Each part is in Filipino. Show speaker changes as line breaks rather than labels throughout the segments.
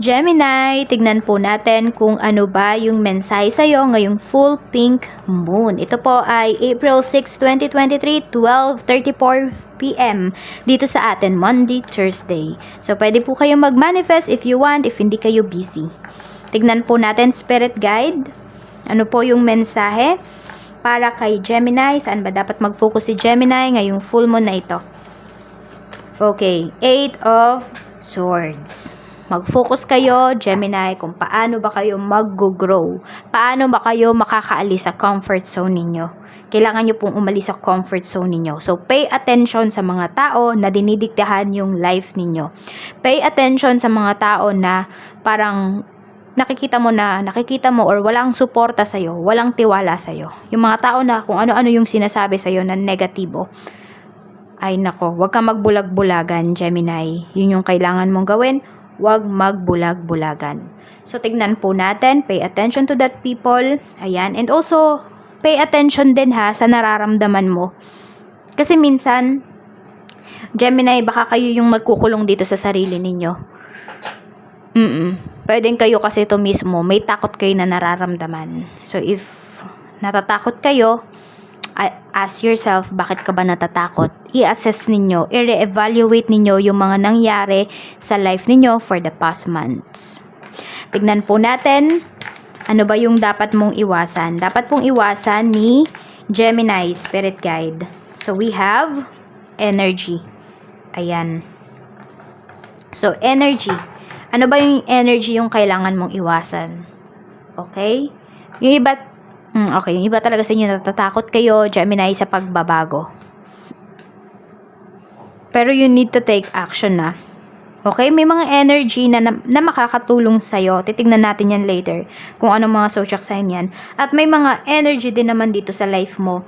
Gemini, tignan po natin kung ano ba yung mensahe sa'yo ngayong full pink moon. Ito po ay April 6, 2023, 12.34 p.m. dito sa atin, Monday, Thursday. So, pwede po kayo mag-manifest if you want, if hindi kayo busy. Tignan po natin Spirit Guide. Ano po yung mensahe para kay Gemini? Saan ba dapat mag-focus si Gemini ngayong full moon na ito? Okay, Eight of Swords. Mag-focus kayo, Gemini, kung paano ba kayo mag-grow. Paano ba kayo makakaalis sa comfort zone ninyo. Kailangan nyo pong umalis sa comfort zone ninyo. So, pay attention sa mga tao na dinidiktahan yung life ninyo. Pay attention sa mga tao na parang nakikita mo na, nakikita mo or walang suporta sa'yo, walang tiwala sa'yo. Yung mga tao na kung ano-ano yung sinasabi sa'yo na negatibo. Ay nako, wag kang magbulag-bulagan, Gemini. Yun yung kailangan mong gawin wag magbulag-bulagan. So, tignan po natin, pay attention to that people. Ayan. And also, pay attention din ha sa nararamdaman mo. Kasi minsan, Gemini, baka kayo yung magkukulong dito sa sarili ninyo. Mm Pwedeng kayo kasi ito mismo, may takot kayo na nararamdaman. So, if natatakot kayo, ask yourself, bakit ka ba natatakot? I-assess ninyo, i-re-evaluate ninyo yung mga nangyari sa life ninyo for the past months. Tignan po natin, ano ba yung dapat mong iwasan? Dapat pong iwasan ni Gemini Spirit Guide. So, we have energy. Ayan. So, energy. Ano ba yung energy yung kailangan mong iwasan? Okay? Yung iba, Hmm, okay, yung iba talaga sa inyo natatakot kayo, Gemini, sa pagbabago. Pero you need to take action na. Okay, may mga energy na, na, na makakatulong sa'yo. Titignan natin yan later kung anong mga zodiac sign yan. At may mga energy din naman dito sa life mo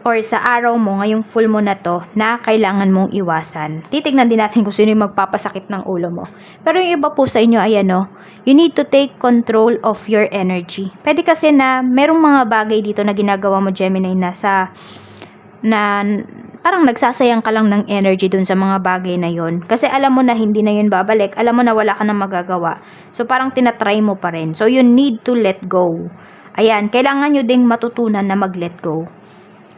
or sa araw mo ngayong full mo na to na kailangan mong iwasan. Titignan din natin kung sino yung magpapasakit ng ulo mo. Pero yung iba po sa inyo ay ano, you need to take control of your energy. Pwede kasi na merong mga bagay dito na ginagawa mo Gemini na sa na parang nagsasayang ka lang ng energy dun sa mga bagay na yon Kasi alam mo na hindi na yun babalik, alam mo na wala ka na magagawa. So parang tinatry mo pa rin. So you need to let go. Ayan, kailangan nyo ding matutunan na mag-let go.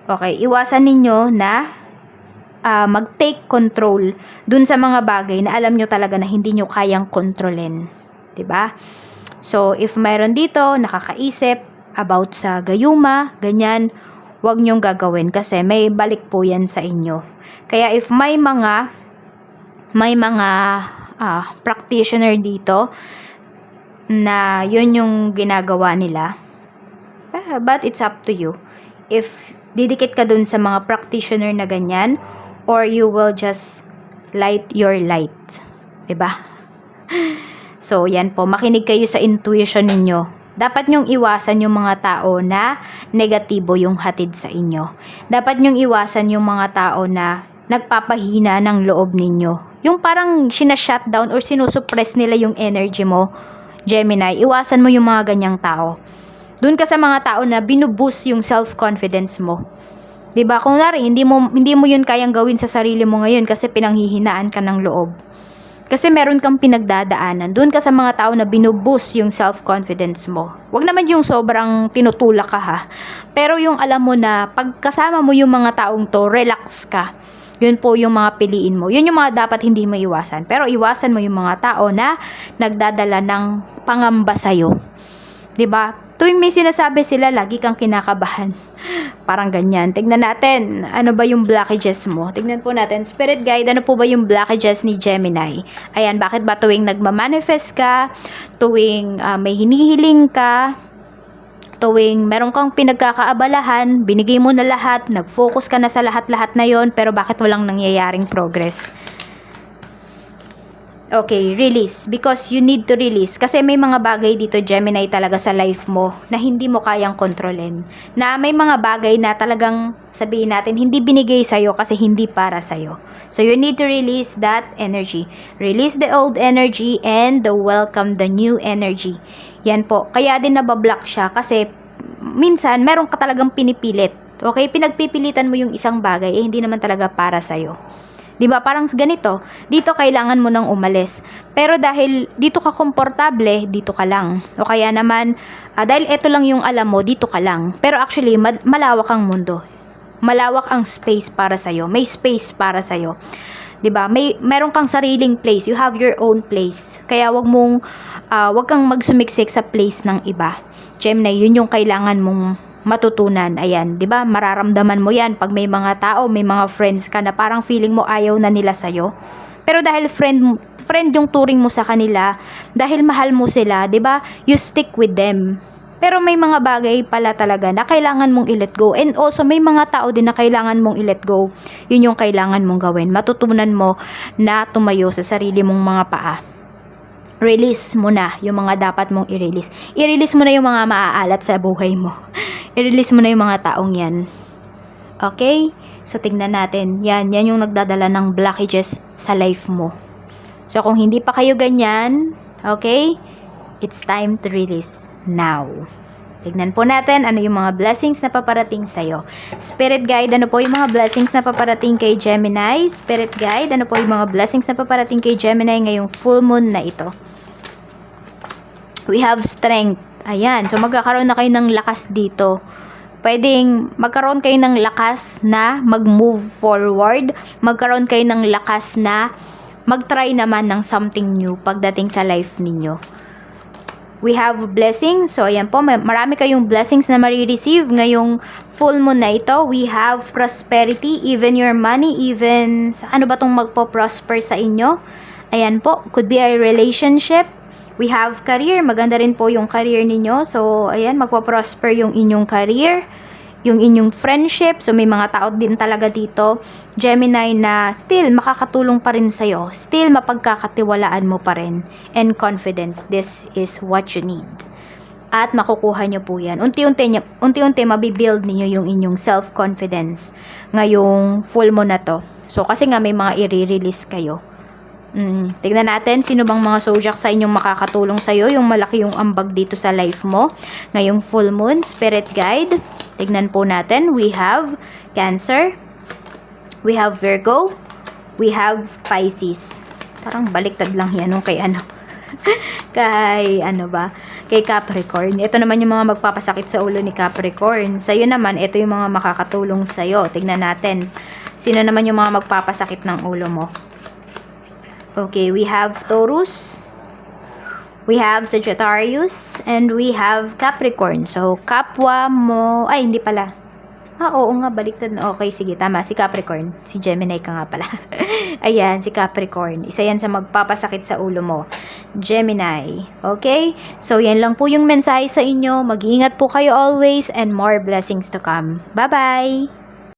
Okay, iwasan ninyo na uh, mag-take control dun sa mga bagay na alam nyo talaga na hindi nyo kayang kontrolin. ba? So, if mayroon dito, nakakaisip about sa gayuma, ganyan, wag nyong gagawin kasi may balik po yan sa inyo. Kaya if may mga may mga uh, practitioner dito na yun yung ginagawa nila, but it's up to you. If didikit ka dun sa mga practitioner na ganyan or you will just light your light. ba? So, yan po. Makinig kayo sa intuition ninyo. Dapat nyong iwasan yung mga tao na negatibo yung hatid sa inyo. Dapat nyong iwasan yung mga tao na nagpapahina ng loob ninyo. Yung parang sinashutdown or sinusuppress nila yung energy mo. Gemini, iwasan mo yung mga ganyang tao. Doon ka sa mga tao na binuboost yung self-confidence mo. 'Di ba? Kung nari, hindi mo hindi mo 'yun kayang gawin sa sarili mo ngayon kasi pinanghihinaan ka ng loob. Kasi meron kang pinagdadaanan. Doon ka sa mga tao na binuboost yung self-confidence mo. Huwag naman yung sobrang tinutulak ka ha. Pero yung alam mo na pagkasama mo yung mga taong to, relax ka. Yun po yung mga piliin mo. Yun yung mga dapat hindi mo iwasan. Pero iwasan mo yung mga tao na nagdadala ng pangamba sa'yo. ba? Tuwing may sinasabi sila, lagi kang kinakabahan. Parang ganyan. Tignan natin, ano ba yung blockages mo? Tignan po natin, spirit guide, ano po ba yung blockages ni Gemini? Ayan, bakit ba tuwing nagmamanifest ka, tuwing uh, may hinihiling ka, tuwing meron kang pinagkakaabalahan, binigay mo na lahat, nag-focus ka na sa lahat-lahat na yon pero bakit walang nangyayaring progress? Okay, release. Because you need to release. Kasi may mga bagay dito, Gemini, talaga sa life mo na hindi mo kayang kontrolin. Na may mga bagay na talagang sabihin natin, hindi binigay sa'yo kasi hindi para sa'yo. So, you need to release that energy. Release the old energy and the welcome the new energy. Yan po. Kaya din nabablock siya kasi minsan meron ka talagang pinipilit. Okay? Pinagpipilitan mo yung isang bagay eh hindi naman talaga para sa'yo. 'Di ba? Parang ganito, dito kailangan mo nang umalis. Pero dahil dito ka komportable, dito ka lang. O kaya naman, ah, dahil ito lang yung alam mo, dito ka lang. Pero actually, malawak ang mundo. Malawak ang space para sa'yo. May space para sa'yo. 'di ba? May meron kang sariling place. You have your own place. Kaya wag mong ah, wag kang magsumiksik sa place ng iba. Gemini, yun yung kailangan mong matutunan. Ayan, 'di ba? Mararamdaman mo 'yan pag may mga tao, may mga friends ka na parang feeling mo ayaw na nila sa Pero dahil friend friend yung turing mo sa kanila, dahil mahal mo sila, 'di ba? You stick with them. Pero may mga bagay pala talaga na kailangan mong i-let go. And also, may mga tao din na kailangan mong i-let go. Yun yung kailangan mong gawin. Matutunan mo na tumayo sa sarili mong mga paa. Release mo na yung mga dapat mong i-release. I-release mo na yung mga maaalat sa buhay mo. I-release mo na yung mga taong yan. Okay? So, tingnan natin. Yan, yan yung nagdadala ng blockages sa life mo. So, kung hindi pa kayo ganyan, okay? It's time to release now. Tignan po natin ano yung mga blessings na paparating sa'yo. Spirit guide, ano po yung mga blessings na paparating kay Gemini? Spirit guide, ano po yung mga blessings na paparating kay Gemini ngayong full moon na ito? We have strength. Ayan, so magkakaroon na kayo ng lakas dito. Pwedeng magkaroon kayo ng lakas na mag-move forward. Magkaroon kayo ng lakas na mag-try naman ng something new pagdating sa life ninyo. We have blessings. So, ayan po, marami kayong blessings na marireceive ngayong full moon na ito. We have prosperity, even your money, even ano ba tong magpo-prosper sa inyo. Ayan po, could be a relationship. We have career, maganda rin po yung career ninyo. So, ayan, magpo-prosper yung inyong career yung inyong friendship. So, may mga tao din talaga dito, Gemini, na still makakatulong pa rin sa'yo. Still mapagkakatiwalaan mo pa rin. And confidence, this is what you need. At makukuha nyo po yan. Unti-unti, unti-unti mabibuild ninyo yung inyong self-confidence ngayong full mo na to. So, kasi nga may mga i-release kayo. Mm, tignan natin sino bang mga zodiac sa inyong makakatulong sa iyo, yung malaki yung ambag dito sa life mo. Ngayong full moon, spirit guide. Tignan po natin, we have Cancer, we have Virgo, we have Pisces. Parang baliktad lang yan nung kay ano. kay ano ba? Kay Capricorn. Ito naman yung mga magpapasakit sa ulo ni Capricorn. Sa iyo naman, ito yung mga makakatulong sa iyo. Tignan natin. Sino naman yung mga magpapasakit ng ulo mo? Okay, we have Taurus, we have Sagittarius, and we have Capricorn. So, kapwa mo, ay, hindi pala. Ah, oo nga, baliktad na. Okay, sige, tama. Si Capricorn. Si Gemini ka nga pala. Ayan, si Capricorn. Isa yan sa magpapasakit sa ulo mo. Gemini. Okay? So, yan lang po yung mensahe sa inyo. Mag-iingat po kayo always and more blessings to come. Bye-bye!